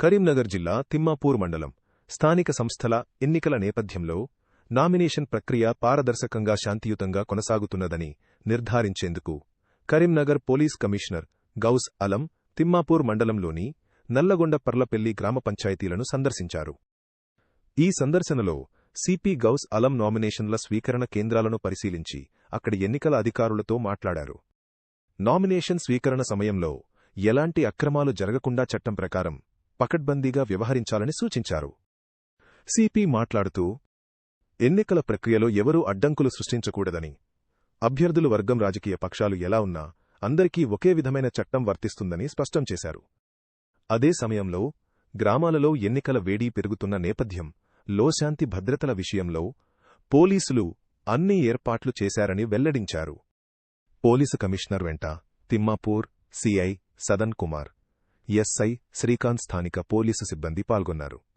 కరీంనగర్ జిల్లా తిమ్మాపూర్ మండలం స్థానిక సంస్థల ఎన్నికల నేపథ్యంలో నామినేషన్ ప్రక్రియ పారదర్శకంగా శాంతియుతంగా కొనసాగుతున్నదని నిర్ధారించేందుకు కరీంనగర్ పోలీస్ కమిషనర్ గౌస్ అలం తిమ్మాపూర్ మండలంలోని నల్లగొండ పర్లపెల్లి గ్రామ పంచాయతీలను సందర్శించారు. ఈ సందర్శనలో సిపి గౌస్ అలం నామినేషన్ల స్వీకరణ కేంద్రాలను పరిశీలించి అక్కడి ఎన్నికల అధికారులతో మాట్లాడారు. నామినేషన్ స్వీకరణ సమయంలో ఎలాంటి అక్రమాలు జరగకుండా చట్టం ప్రకారం పకడ్బందీగా వ్యవహరించాలని సూచించారు. సిపి మాట్లాడుతూ ఎన్నికల ప్రక్రియలో ఎవరూ అడ్డంకులు సృష్టించకూడదని. అభ్యర్థులు వర్గం రాజకీయ పక్షాలు ఎలా ఉన్నా అందరికీ ఒకే విధమైన చట్టం వర్తిస్తుందని స్పష్టం చేశారు. అదే సమయంలో గ్రామాలలో ఎన్నికల వేడి పెరుగుతున్న నేపథ్యం లోశాంతి భద్రతల విషయంలో పోలీసులు అన్ని ఏర్పాట్లు చేశారని వెల్లడించారు. పోలీసు కమిషనర్ వెంట తిమ్మాపూర్ సిఐ సదన్ కుమార్ ఎస్ఐ శ్రీకాంత్ స్థానిక పోలీసు సిబ్బంది పాల్గొన్నారు.